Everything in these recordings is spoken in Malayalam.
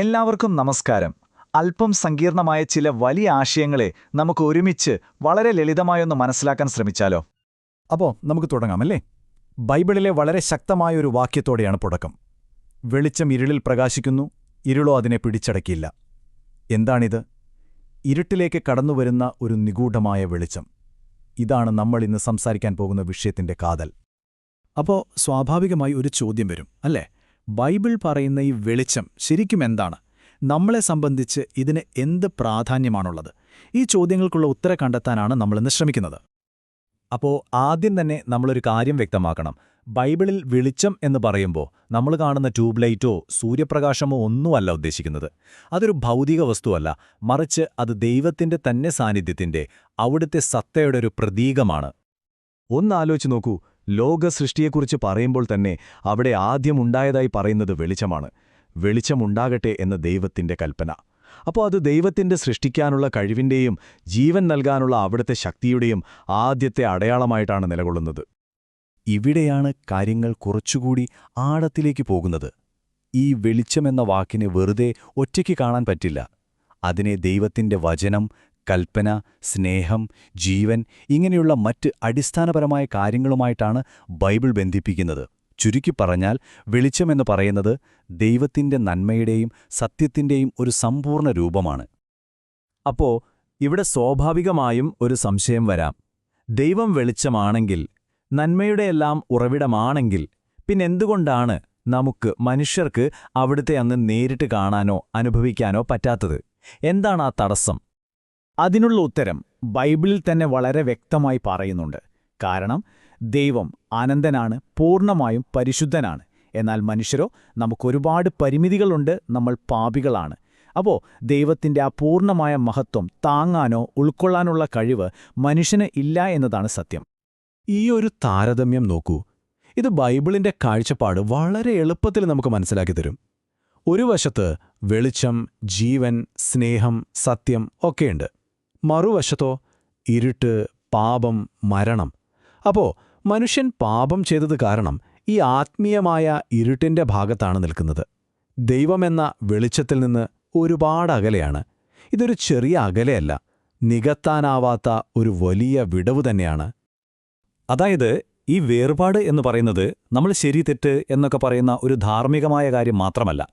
എല്ലാവർക്കും നമസ്കാരം. അല്പം സങ്കീർണമായ ചില വലിയ ആശയങ്ങളെ നമുക്ക് ഒരുമിച്ച് വളരെ ലളിതമായൊന്ന് മനസ്സിലാക്കാൻ ശ്രമിച്ചാലോ? അപ്പോൾ നമുക്ക് തുടങ്ങാമല്ലേ ബൈബിളിലെ വളരെ ശക്തമായ ഒരു വാക്യത്തോടെയാണ് തുടക്കം. വെളിച്ചം ഇരുളിൽ പ്രകാശിക്കുന്നു ഇരുളോ അതിനെ പിടിച്ചടക്കിയില്ല. എന്താണിത്? ഇരുട്ടിലേക്ക് കടന്നുവരുന്ന ഒരു നിഗൂഢമായ വെളിച്ചം. ഇതാണ് നമ്മൾ ഇന്ന് സംസാരിക്കാൻ പോകുന്ന വിഷയത്തിന്റെ കാതൽ. അപ്പോൾ സ്വാഭാവികമായി ഒരു ചോദ്യം വരും അല്ലേ? ബൈബിൾ പറയുന്ന ഈ വെളിച്ചം ശരിക്കും എന്താണ്? നമ്മളെ സംബന്ധിച്ച് ഇതിന് എന്ത് പ്രാധാന്യമാണുള്ളത്? ഈ ചോദ്യങ്ങൾക്കുള്ള ഉത്തരം കണ്ടെത്താനാണ് നമ്മളിന്ന് ശ്രമിക്കുന്നത്. അപ്പോൾ ആദ്യം തന്നെ നമ്മളൊരു കാര്യം വ്യക്തമാക്കണം. ബൈബിളിൽ വെളിച്ചം എന്ന് പറയുമ്പോൾ നമ്മൾ കാണുന്ന ട്യൂബ്ലൈറ്റോ സൂര്യപ്രകാശമോ ഒന്നുമല്ല ഉദ്ദേശിക്കുന്നത്. അതൊരു ഭൗതിക വസ്തുവല്ല. മറിച്ച് അത് ദൈവത്തിന്റെ തന്നെ സാന്നിധ്യത്തിന്റെ അവിടുത്തെ സത്തയുടെ ഒരു പ്രതീകമാണ്. ഒന്നാലോചിച്ച് നോക്കൂ. ലോക സൃഷ്ടിയെക്കുറിച്ച് പറയുമ്പോൾ തന്നെ അവിടെ ആദ്യമുണ്ടായതായി പറയുന്നത് വെളിച്ചമാണ്. വെളിച്ചമുണ്ടാകട്ടെ എന്ന ദൈവത്തിന്റെ കൽപ്പന. അപ്പോൾ അത് ദൈവത്തിന്റെ സൃഷ്ടിക്കാനുള്ള കഴിവിന്റെയും ജീവൻ നൽകാനുള്ള അവിടുത്തെ ശക്തിയുടെയും ആദ്യത്തെ അടയാളമായിട്ടാണ് നിലകൊള്ളുന്നത്. ഇവിടെയാണ് കാര്യങ്ങൾ കുറച്ചുകൂടി ആഴത്തിലേക്ക് പോകുന്നത്. ഈ വെളിച്ചമെന്ന വാക്കിനെ വെറുതെ ഒറ്റയ്ക്ക് കാണാൻ പറ്റില്ല. അതിനെ ദൈവത്തിന്റെ വചനം കൽപ്പന സ്നേഹം ജീവൻ ഇങ്ങനെയുള്ള മറ്റ് അടിസ്ഥാനപരമായ കാര്യങ്ങളുമായിട്ടാണ് ബൈബിൾ ബന്ധിപ്പിക്കുന്നത്. ചുരുക്കി പറഞ്ഞാൽ വെളിച്ചമെന്ന് പറയുന്നത് ദൈവത്തിന്റെ നന്മയുടെയും സത്യത്തിന്റെയും ഒരു സമ്പൂർണ രൂപമാണ്. അപ്പോ ഇവിടെ സ്വാഭാവികമായും ഒരു സംശയം വരാം. ദൈവം വെളിച്ചമാണെങ്കിൽ നന്മയുടെയെല്ലാം ഉറവിടമാണെങ്കിൽ പിന്നെന്തുകൊണ്ടാണ് നമുക്ക് മനുഷ്യർക്ക് അവിടുത്തെ അന്ന് നേരിട്ട് കാണാനോ അനുഭവിക്കാനോ പറ്റാത്തത്? എന്താണ് ആ തടസ്സം? അതിനുള്ള ഉത്തരം ബൈബിളിൽ തന്നെ വളരെ വ്യക്തമായി പറയുന്നുണ്ട്. കാരണം ദൈവം ആനന്ദനാണ് പൂർണമായും പരിശുദ്ധനാണ്. എന്നാൽ മനുഷ്യരോ നമുക്കൊരുപാട് പരിമിതികളുണ്ട് നമ്മൾ പാപികളാണ്. അപ്പോൾ ദൈവത്തിന്റെ ആ പൂർണമായ മഹത്വം താങ്ങാനോ ഉൾക്കൊള്ളാനുള്ള കഴിവ് മനുഷ്യന് ഇല്ല എന്നതാണ് സത്യം. ഈ ഒരു താരതമ്യം നോക്കൂ. ഇത് ബൈബിളിന്റെ കാഴ്ചപ്പാട് വളരെ എളുപ്പത്തിൽ നമുക്ക് മനസ്സിലാക്കി തരും. ഒരു വശത്ത് വെളിച്ചം ജീവൻ സ്നേഹം സത്യം ഒക്കെയുണ്ട്. മറുവശത്തോ ഇരുട്ട് പാപം മരണം. അപ്പോ മനുഷ്യൻ പാപം ചെയ്തത് കാരണം ഈ ആത്മീയമായ ഇരുട്ടിന്റെ ഭാഗത്താണ് നിൽക്കുന്നത്. ദൈവമെന്ന വെളിച്ചത്തിൽ നിന്ന് ഒരുപാട് അകലെയാണ്. ഇതൊരു ചെറിയ അകലെയല്ല നികത്താനാവാത്ത ഒരു വലിയ വിടവ് തന്നെയാണ്. അതായത് ഈ വേർപാട് എന്ന് പറയുന്നത് നമ്മൾ ശരി തെറ്റ് എന്നൊക്കെ പറയുന്ന ഒരു ധാർമ്മികമായ കാര്യം മാത്രമല്ല.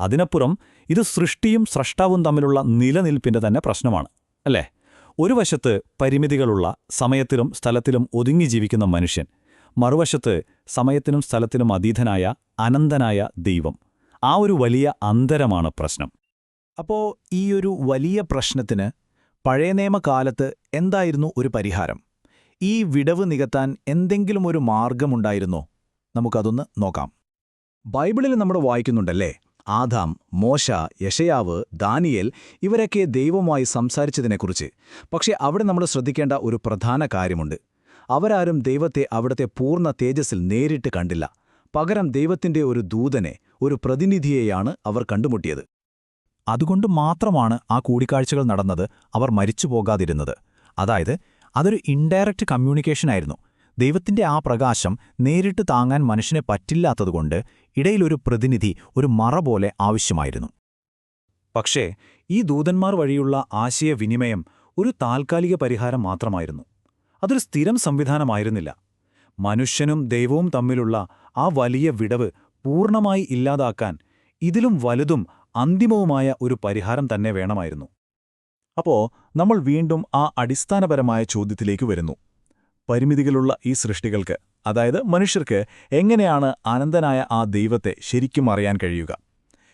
അതിനപ്പുറം ഇത് സൃഷ്ടിയും സ്രഷ്ടാവും തമ്മിലുള്ള നിലനിൽപ്പിന്റെ തന്നെ പ്രശ്നമാണ്. അല്ലേ? ഒരു വശത്ത് പരിമിതികളുള്ള സമയത്തിലും സ്ഥലത്തിലും ഒതുങ്ങി ജീവിക്കുന്ന മനുഷ്യൻ മറുവശത്ത് സമയത്തിനും സ്ഥലത്തിനും അതീതനായ അനന്തനായ ദൈവം. ആ ഒരു വലിയ അന്തരമാണ് പ്രശ്നം. അപ്പോൾ ഈ ഒരു വലിയ പ്രശ്നത്തിന് പഴയ നിയമകാലത്ത് എന്തായിരുന്നു ഒരു പരിഹാരം? ഈ വിടവ് നികത്താൻ എന്തെങ്കിലും ഒരു മാർഗമുണ്ടായിരുന്നോ? നമുക്കതൊന്ന് നോക്കാം. ബൈബിളിൽ നമ്മൾ വായിക്കുന്നുണ്ടല്ലേ? ആദാം മോശ യഷയാവ് ദാനിയേൽ ഇവരൊക്കെ ദൈവമായി സംസാരിച്ചതിനെക്കുറിച്ച്. പക്ഷേ അവിടെ നമ്മൾ ശ്രദ്ധിക്കേണ്ട ഒരു പ്രധാന കാര്യമുണ്ട്. അവരാരും ദൈവത്തെ അവിടുത്തെ പൂർണ തേജസ്സിൽ നേരിട്ട് കണ്ടില്ല. പകരം ദൈവത്തിന്റെ ഒരു ദൂതനെ ഒരു പ്രതിനിധിയെയാണ് അവർ കണ്ടുമുട്ടിയത്. അതുകൊണ്ട് മാത്രമാണ് ആ കൂടിക്കാഴ്ചകൾ നടന്നത് അവർ മരിച്ചു പോകാതിരുന്നത് അതായത് അതൊരു ഇൻഡയറക്റ്റ് കമ്മ്യൂണിക്കേഷനായിരുന്നു ദൈവത്തിന്റെ ആ പ്രകാശം നേരിട്ട് താങ്ങാൻ മനുഷ്യനെ പറ്റില്ലാത്തതുകൊണ്ട് ഇടയിലൊരു പ്രതിനിധി ഒരു മറ പോലെ ആവശ്യമായിരുന്നു. പക്ഷേ ഈ ദൂതന്മാർ വഴിയുള്ള ആശയവിനിമയം ഒരു താൽക്കാലിക പരിഹാരം മാത്രമായിരുന്നു. അതൊരു സ്ഥിരം സംവിധാനമായിരുന്നില്ല. മനുഷ്യനും ദൈവവും തമ്മിലുള്ള ആ വലിയ വിടവ് പൂർണമായി ഇല്ലാതാക്കാൻ ഇതിലും വലുതും അന്തിമവുമായ ഒരു പരിഹാരം തന്നെ വേണമായിരുന്നു. അപ്പോ നമ്മൾ വീണ്ടും ആ അടിസ്ഥാനപരമായ ചോദ്യത്തിലേക്ക് വരുന്നു. പരിമിതികളുള്ള ഈ സൃഷ്ടികൾക്ക് അതായത് മനുഷ്യർക്ക് എങ്ങനെയാണ് അനന്തനായ ആ ദൈവത്തെ ശരിക്കും അറിയാൻ കഴിയുക?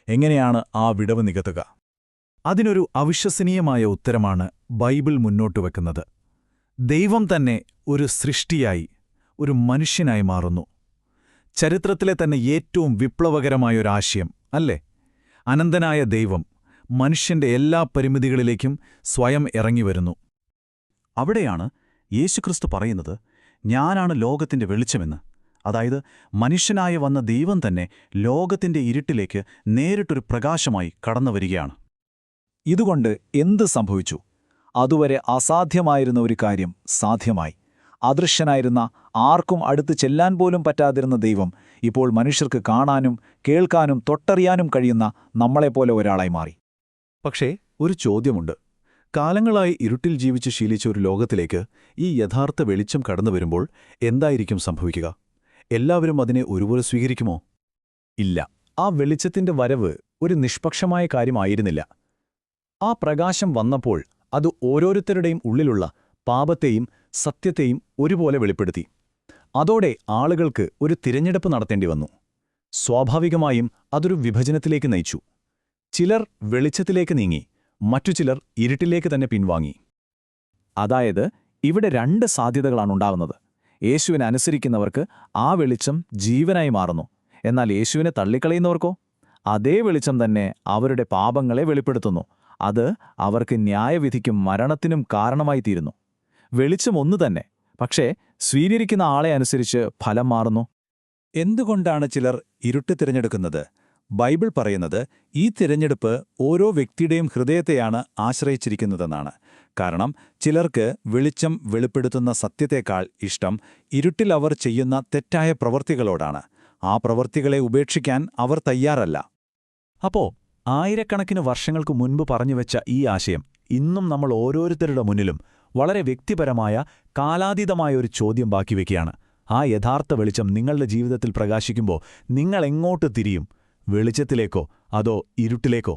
എങ്ങനെയാണ് ആ വിടവ് നികത്തുക? അതിനൊരു അവിശ്വസനീയമായ ഉത്തരമാണ് ബൈബിൾ മുന്നോട്ട് വെക്കുന്നത്. ദൈവം തന്നെ ഒരു സൃഷ്ടിയായി ഒരു മനുഷ്യനായി മാറുന്നു. ചരിത്രത്തിലെ തന്നെ ഏറ്റവും വിപ്ലവകരമായൊരാശയം അല്ലേ? അനന്തനായ ദൈവം മനുഷ്യന്റെ എല്ലാ പരിമിതികളിലേക്കും സ്വയം ഇറങ്ങിവരുന്നു അവിടെയാണ് യേശുക്രിസ്തു പറയുന്നത് ഞാനാണ് ലോകത്തിന്റെ വെളിച്ചമെന്ന്. അതായത് മനുഷ്യനായി വന്ന ദൈവം തന്നെ ലോകത്തിന്റെ ഇരുട്ടിലേക്ക് നേരിട്ടൊരു പ്രകാശമായി കടന്നുവരികയാണ്. ഇതുകൊണ്ട് എന്ത് സംഭവിച്ചു? അതുവരെ അസാധ്യമായിരുന്ന ഒരു കാര്യം സാധ്യമായി. അദൃശ്യനായിരുന്ന ആർക്കും അടുത്ത് ചെല്ലാൻ പോലും പറ്റാതിരുന്ന ദൈവം ഇപ്പോൾ മനുഷ്യർക്ക് കാണാനും കേൾക്കാനും തൊട്ടറിയാനും കഴിയുന്ന നമ്മളെപ്പോലെ ഒരാളായി മാറി. പക്ഷേ ഒരു ചോദ്യമുണ്ട്. കാലങ്ങളായി ഇരുട്ടിൽ ജീവിച്ച് ശീലിച്ച ഒരു ലോകത്തിലേക്ക് ഈ യഥാർത്ഥ വെളിച്ചം കടന്നു വരുമ്പോൾ എന്തായിരിക്കും സംഭവിക്കുക? എല്ലാവരും അതിനെ ഒരുപോലെ സ്വീകരിക്കുമോ? ഇല്ല. ആ വെളിച്ചത്തിന്റെ വരവ് ഒരു നിഷ്പക്ഷമായ കാര്യമായിരുന്നില്ല. ആ പ്രകാശം വന്നപ്പോൾ അത് ഓരോരുത്തരുടെയും ഉള്ളിലുള്ള പാപത്തെയും സത്യത്തെയും ഒരുപോലെ വെളിപ്പെടുത്തി. അതോടെ ആളുകൾക്ക് ഒരു തിരഞ്ഞെടുപ്പ് നടത്തേണ്ടി വന്നു. സ്വാഭാവികമായും അതൊരു വിഭജനത്തിലേക്ക് നയിച്ചു. ചിലർ വെളിച്ചത്തിലേക്ക് നീങ്ങി. മറ്റു ചിലർ ഇരുട്ടിലേക്ക് തന്നെ പിൻവാങ്ങി. അതായത് ഇവിടെ രണ്ട് സാധ്യതകളാണ് ഉണ്ടാകുന്നത് യേശുവിനെ അനുസരിക്കുന്നവർക്ക് ആ വെളിച്ചം ജീവനായി മാറുന്നു. എന്നാൽ യേശുവിനെ തള്ളിക്കളയുന്നവർക്കോ? അതേ വെളിച്ചം തന്നെ അവരുടെ പാപങ്ങളെ വെളിപ്പെടുത്തുന്നു. അത് അവർക്ക് ന്യായവിധിക്കും മരണത്തിനും കാരണമായി തീരുന്നു. വെളിച്ചം ഒന്നു തന്നെ. പക്ഷേ സ്വീകരിക്കുന്ന ആളെ അനുസരിച്ച് ഫലം മാറുന്നു. എന്തുകൊണ്ടാണ് ചിലർ ഇരുട്ട് തിരഞ്ഞെടുക്കുന്നത്? ബൈബിൾ പറയുന്നത് ഈ തിരഞ്ഞെടുപ്പ് ഓരോ വ്യക്തിയുടെയും ഹൃദയത്തെയാണ് ആശ്രയിച്ചിരിക്കുന്നതെന്നാണ്. കാരണം ചിലർക്ക് വെളിച്ചം വെളിപ്പെടുത്തുന്ന സത്യത്തെക്കാൾ ഇഷ്ടം ഇരുട്ടിൽ അവർ ചെയ്യുന്ന തെറ്റായ പ്രവൃത്തികളോടാണ് ആ പ്രവൃത്തികളെ ഉപേക്ഷിക്കാൻ അവർ തയ്യാറല്ല. അപ്പോ ആയിരക്കണക്കിന് വർഷങ്ങൾക്ക് മുൻപ് പറഞ്ഞുവെച്ച ഈ ആശയം ഇന്നും നമ്മൾ ഓരോരുത്തരുടെ മുന്നിലും വളരെ വ്യക്തിപരമായ കാലാതീതമായ ഒരു ചോദ്യം ബാക്കി വയ്ക്കുകയാണ് ആ യഥാർത്ഥ വെളിച്ചം നിങ്ങളുടെ ജീവിതത്തിൽ പ്രകാശിക്കുമ്പോൾ നിങ്ങൾ എങ്ങോട്ട് തിരിയും? വെളിച്ചത്തിലേക്കോ അതോ ഇരുട്ടിലേക്കോ